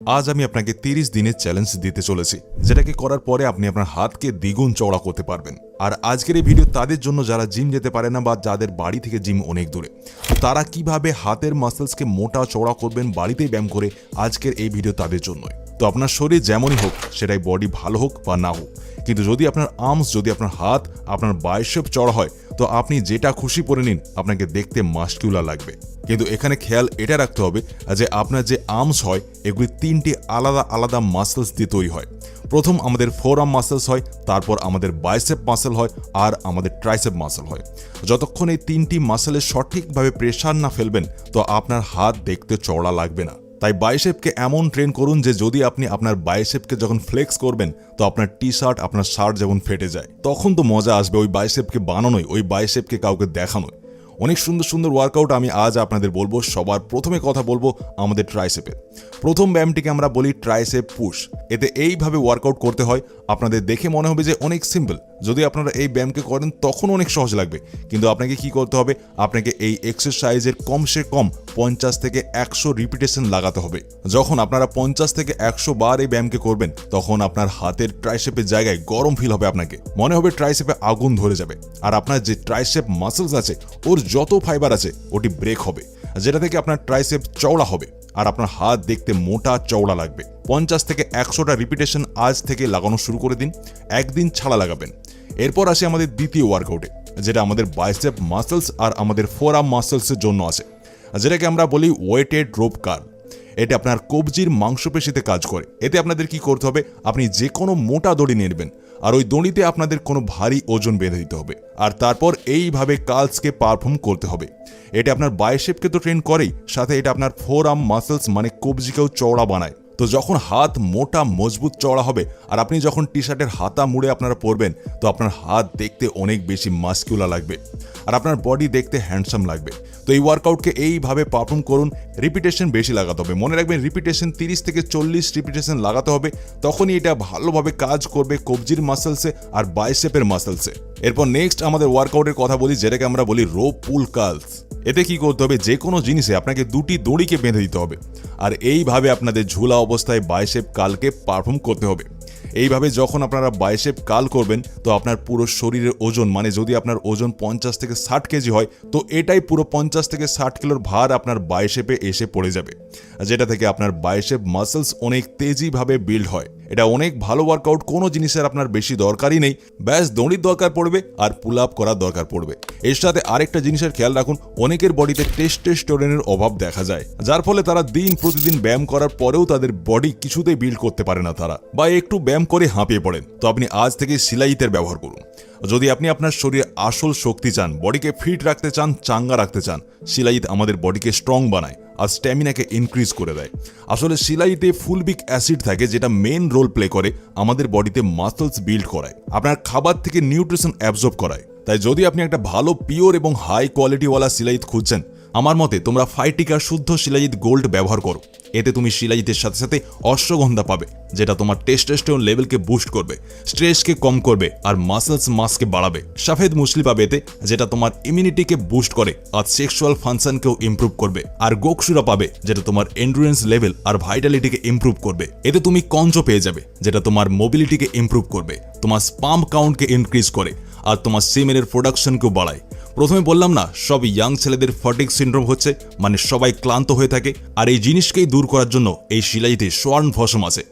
আজ আমি আপনাকে তিরিশ দিনের চ্যালেঞ্জ দিতে চলেছি, যেটাকে করার পরে আপনি আপনার হাতকে দ্বিগুণ চওড়া করতে পারবেন। আর আজকের এই ভিডিও তাদের জন্য যারা জিম যেতে পারে না বা যাদের বাড়ি থেকে জিম অনেক দূরে তারা কীভাবে হাতের মাসেলসকে মোটা চওড়া করবেন, বাড়িতেই ব্যায়াম করে আজকের এই ভিডিও তাদের জন্যই। তো আপনার শরীর যেমনই হোক, সেটাই বডি ভালো হোক বা না হোক। কিন্তু যদি আপনার আর্মস যদি আপনার হাত, আপনার বাইশেপ চড়া হয়, তো আপনি যেটা খুশি পরে নিন, আপনাকে দেখতে মাস্কিউলার লাগবে। কিন্তু এখানে খেয়াল এটা রাখতে হবে যে আপনার যে আর্মস হয়, এগুলি তিনটি আলাদা আলাদা মাসেলস দিয়ে তৈরি হয়। প্রথম আমাদের ফোর আর্ম মাসেলস হয়, তারপর আমাদের বাইসেপ মাসেল হয়, আর আমাদের ট্রাইসেপ মাসেল হয়। যতক্ষণ এই তিনটি মাসেলের সঠিকভাবে প্রেশার না ফেলবেন, তো আপনার হাত দেখতে চওড়া লাগবে না। তাই বাইসেপকে এমন ট্রেন করুন যে যদি আপনি আপনার বাইসেপকে যখন ফ্লেক্স করবেন, তো আপনার টি শার্ট আপনার শার্ট যেমন ফেটে যায়, তখন তো মজা আসবে ওই বাইসেপকে বানানোই, ওই বাইসেপকে কাউকে দেখানোই। অনেক সুন্দর সুন্দর ওয়ার্কআউট আমি আজ আপনাদের বলব, সবার প্রথমে কথা বলব আমাদের ট্রাইসেপে প্রথম ব্যায়ামটিকে আমরা বলি ট্রাইসেপ পুশ এতে এইভাবে ওয়ার্কআউট করতে হয়, আপনাদের দেখে মনে হবে যে অনেক সিম্পল যদি আপনারা এই ব্যায়ামকে করেন, তখন অনেক সহজ লাগবে। কিন্তু আপনাকে কি করতে হবে? আপনাকে এই এক্সারসাইজের কমসে কম পঞ্চাশ থেকে একশো রিপিটেশন লাগাতে হবে। যখন আপনারা পঞ্চাশ থেকে একশো বার এই ব্যায়ামকে করবেন, তখন আপনার হাতের ট্রাইসেপের জায়গায় গরম ফিল হবে আপনাকে। মনে হবে ট্রাইসেপে আগুন ধরে যাবে। আর আপনার যে ট্রাইসেপ মাসেলস আছে, ওর যত ফাইবার আছে, ওটি ব্রেক হবে। যেটা থেকে আপনার ট্রাইসেপ চওড়া হবে। আর আপনার হাত দেখতে মোটা চওড়া লাগবে। পঞ্চাশ থেকে একশোটা রিপিটেশন আজ থেকে লাগানো শুরু করে দিন, একদিন ছাড়া লাগাবেন। এরপর আসে আমাদের দ্বিতীয় ওয়ার্কআউটে যেটা আমাদের বাইসেপ মাসেলস আর আমাদের ফোরাম মাসেলসের জন্য আছে। যেটাকে আমরা বলি ওয়েটেড রোপ কার এটা আপনার কবজির মাংসপেশিতে কাজ করে। এতে আপনাদের কি করতে হবে? আপনি যে কোনো মোটা দড়ি নেবেন আর ওই দড়িতে আপনাদের কোনো ভারী ওজন বেঁধে দিতে হবে। আর তারপর এইভাবে কালসকে পারফর্ম করতে হবে। এটা আপনার বায়োশেপকে তো ট্রেন করেই, সাথে এটা আপনার ফোর আর্ম মাসেলস মানে কবজিকেও চওড়া বানায়। তো যখন হাত মোটা মজবুত চওড়া হবে, আর আপনি যখন টি শার্টের হাতা মুড়ে আপনারা পরবেন, তো আপনার হাত দেখতে অনেক বেশি মাস্কুলা লাগবে। আর আপনার বডি দেখতে হ্যান্ডসাম লাগবে। তো এই ওয়ার্কআউটকে এইভাবে পারফর্ম করুন রিপিটেশন বেশি লাগাতে হবে। মনে রাখবেন রিপিটেশন তিরিশ থেকে চল্লিশ রিপিটেশন লাগাতে হবে, তখনই এটা ভালোভাবে কাজ করবে কবজির মাসেলসে আর বাইসেপের মাসেলসে এরপর নেক্সট আমাদের ওয়ার্কআউটের কথা বলি, যেটাকে আমরা বলি রো পুল কালস এতে কি করতে হবে, যে কোনো জিনিসে আপনাকে দুটি দড়িকে বেঁধে দিতে হবে। আর এইভাবে আপনাদের ঝুলা অবস্থায় বাইশেপ কালকে পারফর্ম করতে হবে। এইভাবে যখন আপনারা বাইসেপ কাল করবেন, তো আপনার পুরো শরীরের ওজন মানে যদি আপনার ওজন পঞ্চাশ থেকে ষাট কেজি হয়, তো এটাই পুরো পঞ্চাশ থেকে ষাট কিলোর ভার আপনার বাইসেপে এসে পড়ে যাবে। যেটা থেকে আপনার বাইসেপ মাসেলস অনেক তেজিভাবে বিল্ড হয়। এটা অনেক ভালো ওয়ার্কআউট কোনো জিনিসের আপনার বেশি দরকারই নেই। ব্যাস, দড়ির দরকার পড়বে আর পুল আপ করার দরকার পড়বে। এর সাথে আরেকটা জিনিসের খেয়াল রাখুন, অনেকের বডিতে টেস্টেস্টোরেনের অভাব দেখা যায়, যার ফলে তারা দিন প্রতিদিন ব্যায়াম করার পরেও তাদের বডি কিছুতেই বিল্ড করতে পারে না তারা, বা একটু ব্যায়াম করে হাঁপিয়ে পড়েন। তো আপনি আজ থেকে সিলাইতের ব্যবহার করুন। যদি আপনি আপনার শরীরে আসল শক্তি চান, বডিকে ফিট রাখতে চান, চাঙ্গা রাখতে চান, শিলাইত আমাদের বডিকে স্ট্রং বানায় আর স্ট্যামিনাকে ইনক্রিজ করে দেয়। আসলে সিলাইতে ফুলবিক অ্যাসিড থাকে, যেটা মেন রোল প্লে করে আমাদের বডিতে মাসলস বিল্ড করায়, আপনার খাবার থেকে নিউট্রিশন অ্যাবজর্ব করায়। তাই যদি আপনি একটা ভালো পিওর এবং হাই কোয়ালিটিওয়ালা সিলাইত খুঁজছেন আমার মতে, তোমরা ফাইটিকার শুদ্ধ শিলাজিৎ গোল্ড ব্যবহার করো। এতে তুমি শিলাজিতের সাথে সাথে অশ্বগন্ধা পাবে, যেটা তোমার টেস্টেস্টোন লেভেলকে বুস্ট করবে স্ট্রেসকে কম করবে, আর মাসেলস মাসকে বাড়াবে। সাফেদ মুসলি পাবে এতে, যেটা তোমার ইমিউনিটিকে বুস্ট করে, আর সেক্সুয়াল ফাংশনকেও ইমপ্রুভ করবে। আর গোকসুরা পাবে, যেটা তোমার এন্ডুরেন্স লেভেল আর ভাইটালিটিকে ইমপ্রুভ করবে। এতে তুমি কঞ্চ পেয়ে যাবে, যেটা তোমার মোবিলিটিকে ইমপ্রুভ করবে। তোমার স্পাম্প কাউন্টকে ইনক্রিজ করে, আর তোমার সিমেনের প্রোডাকশনকেও বাড়ায়। প্রথমে বললাম না, সব ইয়াং ছেলেদের ফটিক সিন্ড্রোম হচ্ছে মানে সবাই ক্লান্ত হয়ে থাকে, আর এই জিনিসকেই দূর করার জন্য এই শিলাইতে স্বর্ণ ভসম আছে,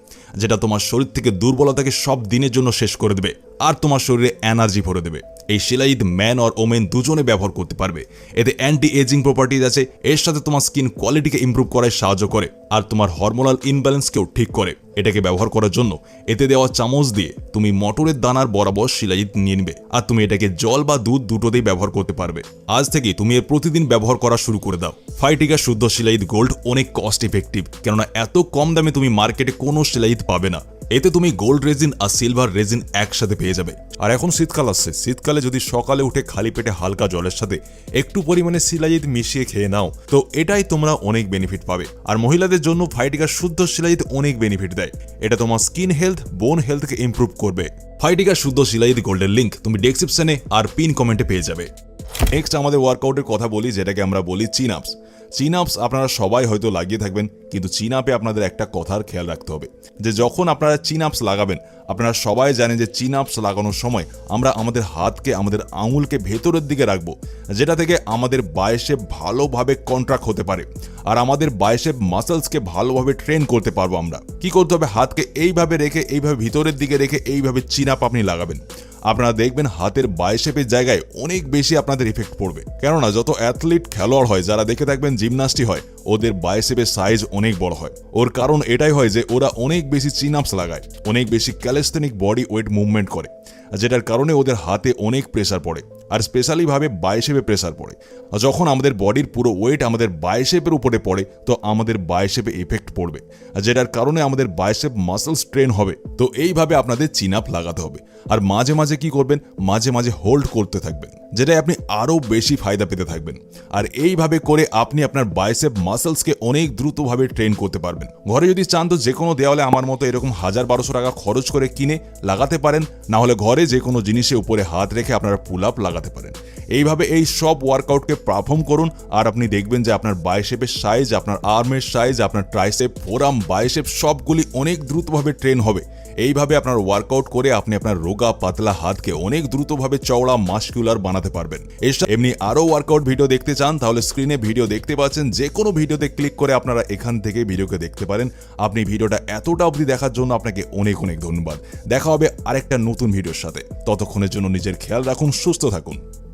যেটা তোমার শরীর থেকে দুর্বলতাকে সব দিনের জন্য শেষ করে দেবে, আর তোমার শরীরে এনার্জি ভরে দেবে। এই শিলাইদ ম্যান আর ওমেন দুজনে ব্যবহার করতে পারবে। এতে অ্যান্টি এজিং প্রপার্টিজ আছে, এর সাথে তোমার স্কিন কোয়ালিটিকে ইমপ্রুভ করায় সাহায্য করে, আর তোমার হরমোনাল ইনব্যালেন্সকেও ঠিক করে। এটাকে ব্যবহার করার জন্য এতে দেওয়া চামচ দিয়ে তুমি মটরের দানার বরাবর শিলাইদ নিয়ে নিবে, আর তুমি এটাকে জল বা দুধ দুটোতেই ব্যবহার করতে পারবে। আজ থেকে তুমি এর প্রতিদিন ব্যবহার করা শুরু করে দাও। ফাইটিকা শুদ্ধ শিলাইদ গোল্ড অনেক কস্ট ইফেক্টিভ কেননা এত কম দামে তুমি মার্কেটে কোনো শিলাইদ পাবে না। এতে তুমি গোল্ড রেজিন আর সিলভার রেজিন একসাথে পেয়ে যাবে। আর এখন শীতকাল আসছে। শীতকালে যদি সকালে উঠে খালি পেটে হালকা জলের সাথে একটু পরিমাণে শিলাজিৎ মিশিয়ে খেয়ে নাও, তো এটাই তোমরা অনেক বেনিফিট পাবে। আর মহিলাদের জন্য ফাইটিকা শুদ্ধ শিলাজিৎ অনেক বেনিফিট দেয়। এটা তোমার স্কিন হেলথ বোন হেলথকে ইমপ্রুভ করবে। ফাইটিকা শুদ্ধ শিলাজিৎ গোল্ডের লিঙ্ক তুমি ডেসক্রিপশনে আর পিন কমেন্টে পেয়ে যাবে। নেক্সট আমাদের ওয়ার্কআউটের কথা বলি, যেটাকে আমরা বলি চিন আপস চিন আপস আপনারা সবাই হয়তো লাগিয়ে থাকবেন, কিন্তু চিন আপে আপনাদের একটা কথার খেয়াল রাখতে হবে, যে যখন আপনারা চিন আপস লাগাবেন, আপনারা সবাই জানেন যে চিন আপস লাগানোর সময় আমরা আমাদের হাতকে, আমাদের আঙুলকে ভেতরের দিকে রাখব, যেটা থেকে আমাদের বায়সে ভালোভাবে কন্ট্রাক্ট হতে পারে, আর আমাদের বায়সে মাসেলসকে ভালোভাবে ট্রেন করতে পারব আমরা। কি করতে হবে? হাতকে এইভাবে রেখে, এইভাবে ভিতরের দিকে রেখে, এইভাবে চিন আপ আপনি লাগাবেন। আপনারা দেখবেন হাতের বাইশেপের জায়গায় অনেক বেশি আপনাদের ইফেক্ট পড়বে। কেননা যত অ্যাথলিট খেলোয়াড় হয়, যারা দেখে থাকবেন জিমনাস্টি হয়, ওদের বাইসেপের সাইজ অনেক বড় হয়। ওর কারণ এটাই হয় যে ওরা অনেক বেশি চিন আপস লাগায়, অনেক বেশি ক্যালেস্থেনিক বডি ওয়েট মুভমেন্ট করে। যেটার কারণে ওদের হাতে অনেক প্রেসার পড়ে, আর স্পেশালিভাবে বাইশেপে প্রেসার পড়ে। আর যখন আমাদের বডির পুরো ওয়েট আমাদের বাইশেপের উপরে পড়ে, তো আমাদের বাইশেপে এফেক্ট পড়বে। আর যেটার কারণে আমাদের বাইশেপ মাসেল স্ট্রেন হবে, তো এইভাবে আপনাদের চিন আপ লাগাতে হবে। আর মাঝে মাঝে কি করবেন? মাঝে মাঝে হোল্ড করতে থাকবেন। যেটাই আপনি আরও বেশি ফায়দা পেতে থাকবেন। আর এইভাবে করে আপনি আপনার বাইসেপ মাসেলসকে অনেক দ্রুতভাবে ট্রেন করতে পারবেন। ঘরে যদি চান তো যে কোনো দেওয়ালে আমার মতো এরকম হাজার বারোশো টাকা খরচ করে কিনে লাগাতে পারেন। না হলে ঘরে যে কোনো জিনিসের উপরে হাত রেখে আপনারা পুল আপ লাগাতে পারেন। এইভাবে এই সব ওয়ার্কআউটকে পারফর্ম করুন। আর আপনি দেখবেন যে আপনার বাইশেপের সাইজ আপনার আর্মের সাইজ আপনার ট্রাইসেপ ফোরাম বাইশেপ সবগুলি অনেক দ্রুতভাবে ট্রেন হবে। এইভাবে আপনার ওয়ার্কআউট করে আপনি আপনার রোগা, পাতলা হাতকে অনেক দ্রুতভাবে চওড়া মাস্কুলার বানাতে পারবেন। এসব এমনি আরও ওয়ার্কআউট ভিডিও দেখতে চান, তাহলে স্ক্রিনে ভিডিও দেখতে পাচ্ছেন, যে কোনো ভিডিওতে ক্লিক করে আপনারা এখান থেকে ভিডিওকে দেখতে পারেন। আপনি ভিডিওটা এতটা অবধি দেখার জন্য আপনাকে অনেক অনেক ধন্যবাদ। দেখা হবে আরেকটা নতুন ভিডিওর সাথে। ততক্ষণের জন্য নিজের খেয়াল রাখুন, সুস্থ থাকুন।